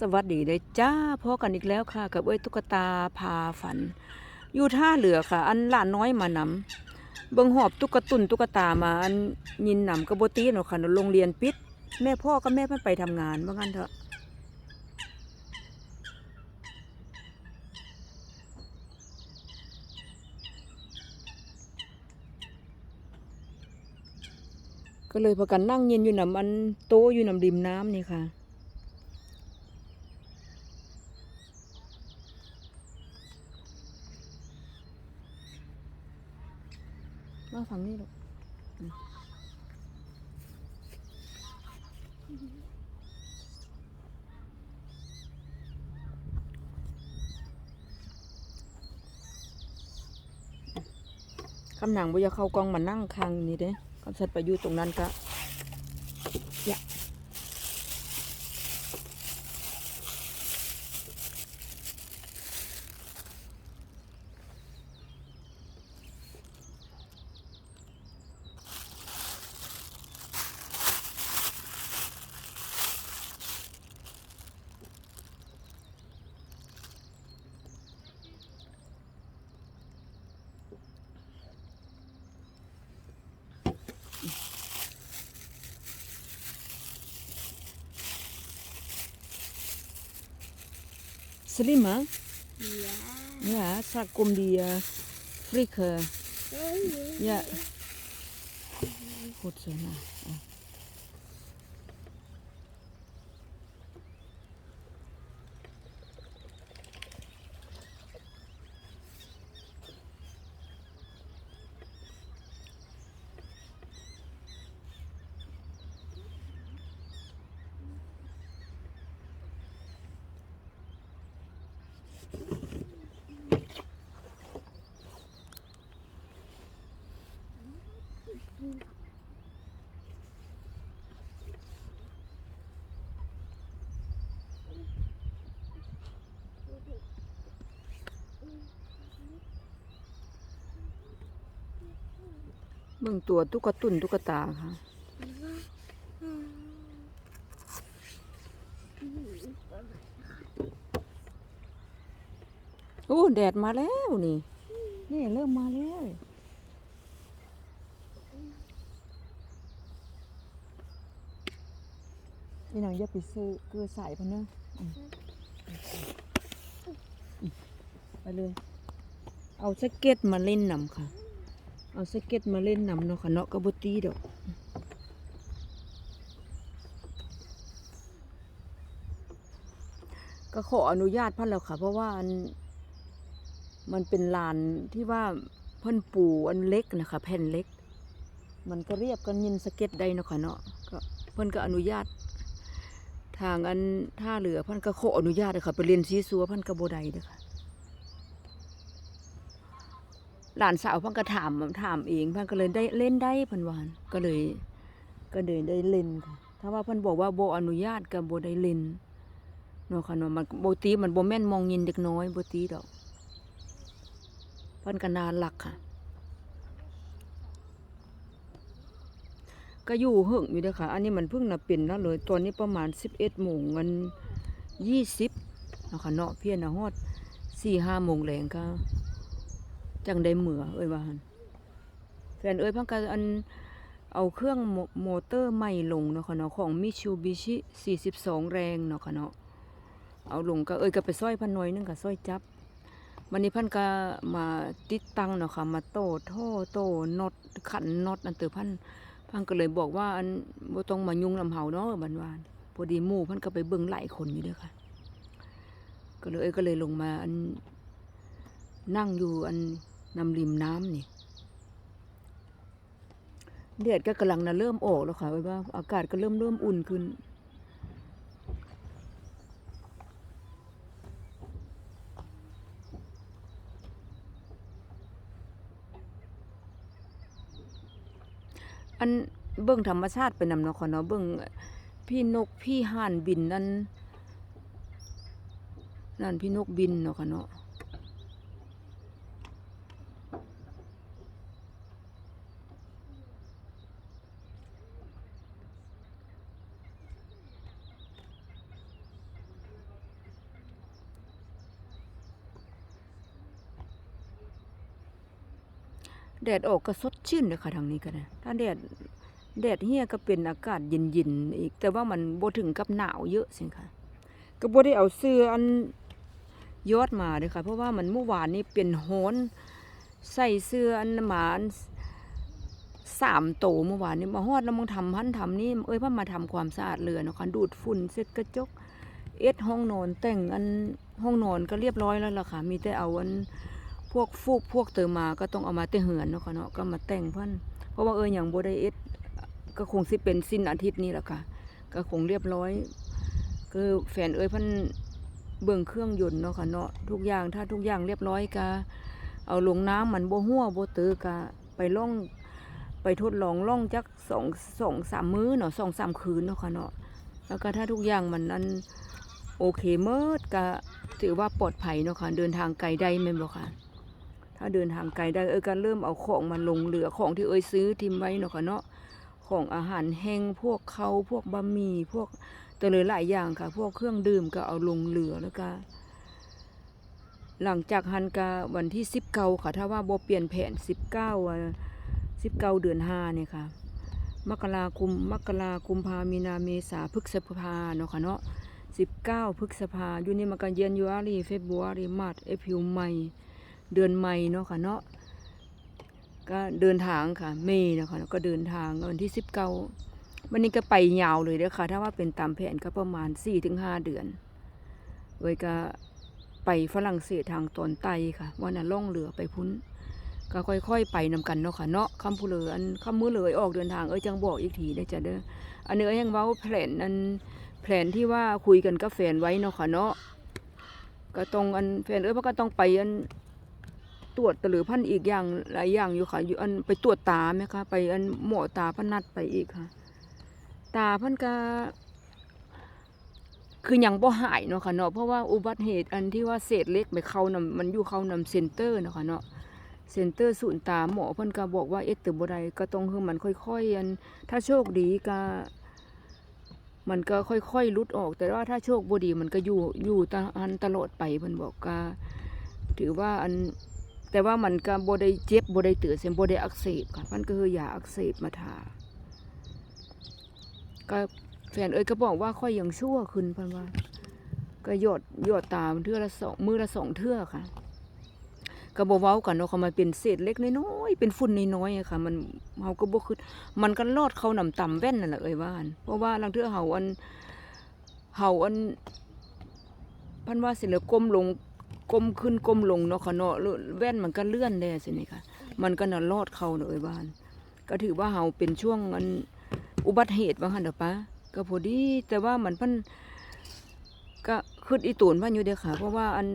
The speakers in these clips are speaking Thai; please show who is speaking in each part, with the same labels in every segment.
Speaker 1: สวัสดีเลยจ้าพอกันอีกแล้วค่ะ กับเอ้ยตุ๊กตาพาฝัน อยู่ท่าเรือค่ะ อันหลานน้อยมานำเบิ่งหอบตุ๊กตุนตุ๊กตามาอันยินนำกระโบตีเนาะค่ะนโรงเรียนปิด แม่พ่อกับแม่เพิ่นไปทำงานว่างั้นเถอะก็เลยพากันนั่งเย็นอยู่นำอันโตอยู่นำริมน้ำนี่ค่ะ มาฝั่งนี้ลูกอืม คำหนังบ่อยากเข้ากองมานั่งคังนี่เด้คำสัตว์ไปอยู่ตรงนั้นก็ยะส muslimah ya. ya sakum dia. Frike oh, iya. ya. Gut nah. เบิ่งตัวตุ๊กตุนตุ๊กตาค่ะ โอ้แดดมาแล้วนี่ นี่เริ่มมาแล้วนี่น้องอย่าไปซื้อเกลือใส่พันเนอะไปเลย เอาสเก็ตมาเล่นนำค่ะ เอาสเก็ตมาเล่นนำเนาะค่ะเนาะกระบตีดอกก็ขออนุญาตพันแล้วค่ะ เพราะว่าอัน มันเป็นลานที่ว่าเพิ่นปูอันเล็กนะคะ แผ่นเล็ก มันก็เรียบกันยินสเก็ตได้เนาะค่ะเนาะก็เพิ่นก็อนุญาต ทางอันท่าเรือเพิ่นก็ขออนุญาตเลยค่ะไปเรียนซีซัวเพิ่นก็บ่ได้เด้อค่ะหลานสาวเพิ่นก็ถามถามเองเพิ่นก็เลยได้เล่นได้เพิ่นวันก็เลย ก็เลยได้เล่นค่ะถ้าว่าเพิ่นบอกว่าบ่อนุญาตก็บ่ได้เล่นเนาะค่ะเนาะมันบ่ตีมันบ่แม่นมองยินเด็กน้อยบ่ตีดอก เพิ่นก็นานหลักค่ะ ก็อยู่หึ่งอยู่เด้อค่ะ อันนี้มันเพิ่งนะเป็นแล้วเลยตอนนี้ประมาณ11โมงเงิน20เนะค่ะเนาะเพี้ยนนะฮอด4-5โมงแลงก็จังได้เหมือเอ้ยว่าแฟนเอ้ยพังกันอันเอาเครื่องโมมอเตอร์ใหม่ลงเนาะค่ะเนาะของ Mitsubishi 42 แรงเนาะค่ะเนาะเอาลงก็เอ้ยก็ไปซอยพันหน่อยนึงก็ซอยจับ วันนี้พันก็มาติดตั้งเนาะค่ะ มาโต้ท่อโต้น็อตขันน็อตอันเตอพันพันก็เลยบอกว่าอันบ่ต้องมายุ่งลำเฮาเนาะบันวานพอดีหมู่พันก็ไปเบิ่งหลายคนอยู่เด้อค่ะ ก็เลยก็เลยลงมาอันนั่งอยู่อันนำริมน้ำนี่แดดก็กำลังนะเริ่มออกแล้วค่ะว่าอากาศก็เริ่มเริ่มอุ่นขึ้น อันเบิ่งธรรมชาติไปนำเนาะค่ะเนาะเบิ่งพี่นกพี่ห่านบินนั่นนั่นพี่นกบินเนาะค่ะเนาะ ดดออกก็สดชื่นเลยค่ะทางนี้ก็นะถ้าแดดแดดเฮียก็เป็นอากาศเย็นๆอีก แต่ว่ามันบ่ถึงกับหนาวเยอะสิค่ะ ก็บ่ได้เอาเสื้ออันยอดมาเด้อค่ะ เพราะว่ามันเมื่อวานนี้เป็นโหนใส่เสื้ออันหมาอันสามโตเมื่อวานนี้มาฮอดแล้วมึงทำพันทำนี่เอ้ยพ่อมาทำความสะอาดเรือนาะคะดูดฝุ่นเสร็จกระจก เอ็ดห้องนอนแต่งอันห้องนอนก็เรียบร้อยแล้วล่ะค่ะ มีแต่เอาอัน พวกฟูกพวกเติมมาก็ต้องเอามาแต่เหือนเนาะค่ะเนาะก็มาแต่งเพิ่นเพราะว่าเอออย่างบ่ไดเอ็ดก็คงสิเป็นสิ้นอาทิตย์นี้แหละค่ะ ก็คงเรียบร้อย คือแฟนเอ้ยเพิ่นเบิ่งเครื่องยนต์เนาะค่ะเนาะทุกอย่างถ้าทุกอย่างเรียบร้อยก็เอาลงน้ำมันโบหัวโบเตือก็ไปล่องไปทดลองล่องจักสองสองสามมื้อเนาะสองสามคืนเนาะค่ะเนาะแล้วก็ถ้าทุกอย่างมันนั้นโอเคเมิดก็ถือว่าปลอดภัยเนาะค่ะเดินทางไกลได้แม่บ่ค่ะ ถ้าเดินทางไกลได้เอ้ยก็เริ่มเอาของมาลงเหลือของที่เอ้ยซื้อทิมไว้เนาะค่ะเนาะของอาหารแห้งพวกเขาพวกบะหมี่พวกแต่เลยหลายอย่างค่ะ พวกเครื่องดื่มก็เอาลงเหลือแล้วก็หลังจากฮันกาวันที่สิบเก้าค่ะ ถ้าว่าโบเปลี่ยนแผนสิบเก้าสิบเก้าเดือนห้าเนี่ยค่ะมกราคมมกราคุมพามีนาเมษาพฤษภาเนาะค่ะเนาะสิบเก้าพฤษภาอยู่นี่มันก็เยือนยูอารีเฟบรุอารีมาร์เอพิลใหม่ เดือนใหม่เนาะค่ะเนาะก็เดินทางค่ะเมย์เนาะค่ะแล้วก็เดินทางวันที่สิบเก้าวันนี้ก็ไปยาวเลยเด้อค่ะถ้าว่าเป็นตามแผนก็ประมาณสี่ถึงห้าเดือนเว้ยก็ไปฝรั่งเศสทางตอนใต้ค่ะวันน่ะล่องเรือไปพุ้น ก็ค่อยๆ ไปนำกันเนาะค่ะเนาะคำพูเลยอันคำมือเลยออกเดินทางเอ้ยจังบอกอีกทีได้จ้ะเด้ออันนี้อยังเว้าแผนอันแผนที่ว่าคุยกันกับแฟนไว้เนาะค่ะเนาะก็ต้องอันแฟนเอ้ยมันก็ต้องไปอัน ตรวจตะหรือพันอีกอย่างหลายอย่างอยู่ค่ะ อยู่อันไปตรวจตาไหมคะไปอันหมอตาพันนัดไปอีกค่ะ ตาพันก็คือยังบ่หายเนาะค่ะเนาะเพราะว่าอุบัติเหตุอันที่ว่าเศษเล็กไปเข้านำมันอยู่เข้านำเซ็นเตอร์เนาะค่ะเนาะเซ็นเตอร์ศูนย์ตาหมอเพิ่นก็บอกว่าเอ็ดตึบ่ได้ก็ต้องคือมันค่อยๆอันถ้าโชคดีก็มันก็ค่อยๆลุดออก แต่ว่าถ้าโชคบ่ดีมันก็อยู่อยู่ตะอันตลอดไปเพิ่นบอกก็ถือว่าอัน แต่ว่ามันก็บ่ได้เจ็บบ่ได้เตือเสียบ่ได้อักเสบค่ะมันก็คือยาอักเสบมาทาก็แฟนเอ้ยก็บอกว่าค่อยยังชั่วขึ้นพิ่นว่า ก็หยดหยดตามเทื่อละสองมือละสองเทื่อค่ะก็บ่เว้ากันเนาะค่ะมันเป็นเศษเล็กน้อยๆเป็นฝุ่นน้อยๆอะค่ะ มันเฮาก็บ่คิดมันก็ลอดเข้านํต่ำแว่นนั่นแหละเอ้ยว่านเพราะว่าลางเทื่อเฮาอันเฮาอันพันว่าสิเหลือก้มลง ก้มขึ้นก้มลงเนาะค่ะเนาะแล้วแว่นมันก็เลื่อนแน่สินี่ค่ะ มันก็น่ะลอดเขาเนาะเอ้ยว่าน ก็ถือว่าเฮาเป็นช่วงอันอุบัติเหตุว่าหั่นเด้อปะก็พอดีแต่ว่ามันพิ่นก็คิดอีตูนว่าอยู่เด้อค่ะ เพราะว่าอัน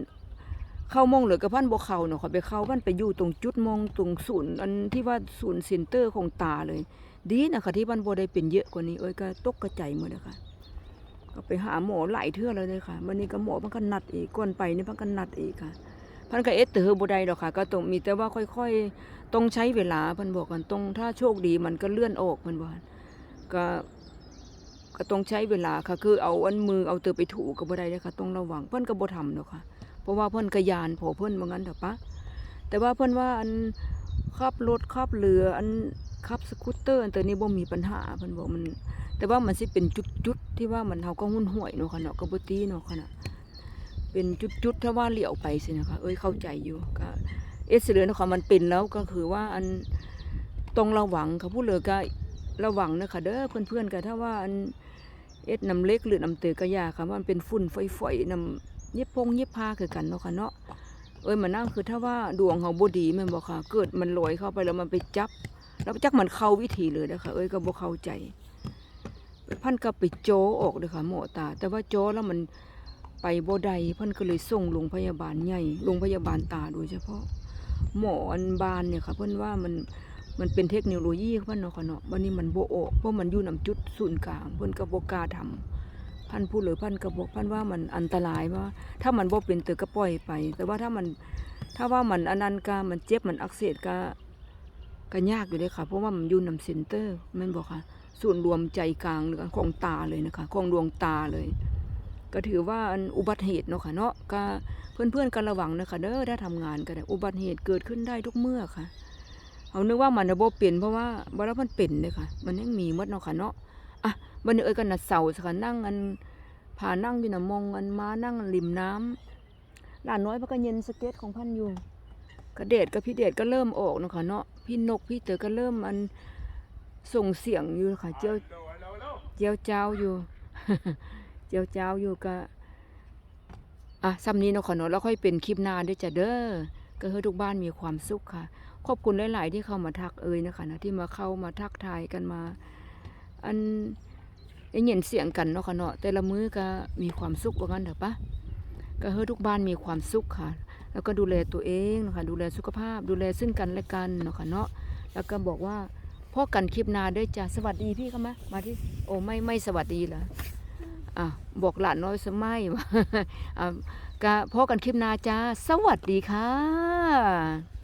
Speaker 1: เข้ามองเหลือกับพันบ่เข้าเนาะเขาไปเข้าพันไปอยู่ตรงจุดมองตรงศูนย์อันที่ว่าศูนย์เซ็นเตอร์ของตาเลย ดีนะคะที่มันบ่ได้เป็นเยอะกว่านี้เอ้ยก็ตกกระใจหมดเลยค่ะ ไปหาหมอหลายเทื่อเลยเลยค่ะวันนี้ก็หมอมันก็นัดอีกก่อนไปนี่มันก็นัดอีกค่ะพันก็เอสเตอร์บ่ได้ดอกค่ะ ก็ต้องมีแต่ว่าค่อยๆต้องใช้เวลาพิ่นบอกกันต้องถ้าโชคดีมันก็เลื่อนออกพิ่นว่าก็ก็ต้องใช้เวลาค่ะ คือเอาอันมือเอาเตอไปถูก็บ่ได้เลยค่ะต้องระวังเพิ่นก็บ่ทำดอกค่ะ เพราะว่าเพิ่นกระยานพอเพิ่นว่างั้นเถอะปะแต่ว่าเพิ่นว่าอันขับรถขับเรืออันขับสกูตเตอร์อันเตัวนี้บ่มีปัญหาเพิ่นบอกมัน แต่ว่ามันสิเป็นจุดๆที่ว่ามันเฮาก็หุ่นห่วยเนาะค่ะเนาะก็บ่ตีเนาะค่ะน่ะเป็นจุดๆถ้าว่าเลี้ยวไปสินะคะ เอ้ยเข้าใจอยู่ก็เอสเรือนะคะมันเป็นแล้วก็คือว่าอันต้องระวังค่ะผู้เหลือก็ระวังนะคะเด้อเพื่อนๆก็ถ้าว่าอันเอ็ดน้ำเล็กหรือน้ำเตยก็อยาค่ะว่ามันเป็นฝุ่นฝอยๆน้ำเย็บพงเย็บผ้าคือกันเนาะค่ะเนาะเอ้ยมันนั่งคือถ้าว่าดวงเฮาบดีม่นบ่ค่ะ เกิดมันลอยเข้าไปแล้วมันไปจับ แล้วจักมันเข้าวิธีเลยนะคะเอ้ยก็บ่เข้าใจ พันก็ไปโจออกเลยค่ะหมอตา แต่ว่าโจแล้วมันไปบ่ได้พิ่นก็เลยส่งโรงพยาบาลใหญ่โรงพยาบาลตาโดยเฉพาะ หมออันบานเนี่ยค่ะเพิ่นว่ามันมันเป็นเทคโนโลยีเพิ่นเนาะค่ะเนาะวันนี้มันโบออกเพราะมันอยู่นำจุดศูนย์กลางเพิ่นก็บกาทำพันผู้หรือพันกระบอกพันว่ามันอันตรายว่า ถ้ามันบ่เป็นเตอก็ปล่อยไป แต่ว่าถ้ามันถ้าว่ามันอันันก็มันเจ็บมันอักเสบก็ก็ยากอยู่เลยค่ะ เพราะว่ามันอยู่นำเซ็นเตอร์ม่นบอกค่ะ ส่วนรวมใจกลางของตาเลยนะคะของดวงตาเลย ก็ถือว่าอุบัติเหตุเนาะค่ะเนาะก็เพื่อนๆกันระวังนะคะเด้อถ้าทำงานกันอุบัติเหตุเกิดขึ้นได้ทุกเมื่อค่ะเฮเขานึกว่ามันน่ะบ่เป็นเพราะว่าบ่แล้วมันเป็นเลยค่ะ มันยังมีมดเนาะค่ะเนาะอะบันเอ้ยกันน่ะเสาสค่ะนั่งอันพานั่งอยู่น่ะมองอันมานั่งริมน้ำหลานน้อยมันก็เย็นสเก็ตของพันอยู่กระเดดกับพี่เดดก็เริ่มออกเนาะค่ะเนาะพี่นกพี่เต๋อก็เริ่มอัน ส่งเสียงอยู่ค่ะ เจียวเจียวเจ้าอยู่ เจียวเจ้าอยู่ก็อะซ้ำนี้เนาะค่ะเนาะแล้วค่อยเป็นคลิปหน้าเด้วยจ้ะเด้อก็ให้ทุกบ้านมีความสุขค่ะ ขอบคุณหลาย ๆ ที่เข้ามาทักเอ่ยนะคะนะที่มาเข้ามาทักทายกันมา อันได้ยินเสียงกันเนาะค่ะเนาะแต่ละมื้อก็มีความสุขว่างั้นเถอะปะก็ให้ทุกบ้านมีความสุขค่ะ แล้วก็ดูแลตัวเองนะคะดูแลสุขภาพ ดูแลซึ่งกันและกันเนาะค่ะเนาะแล้วก็บอกว่า พ่อกันคลิปนาด้วยจ้ะสวัสดีพี่เขามามาที่โอ้ไม่ไม่สวัสดีเหรออะบอกหลานน้อยสมัยว่าอะก็พ่อกันคลิปนาจ้าสวัสดีค่ะ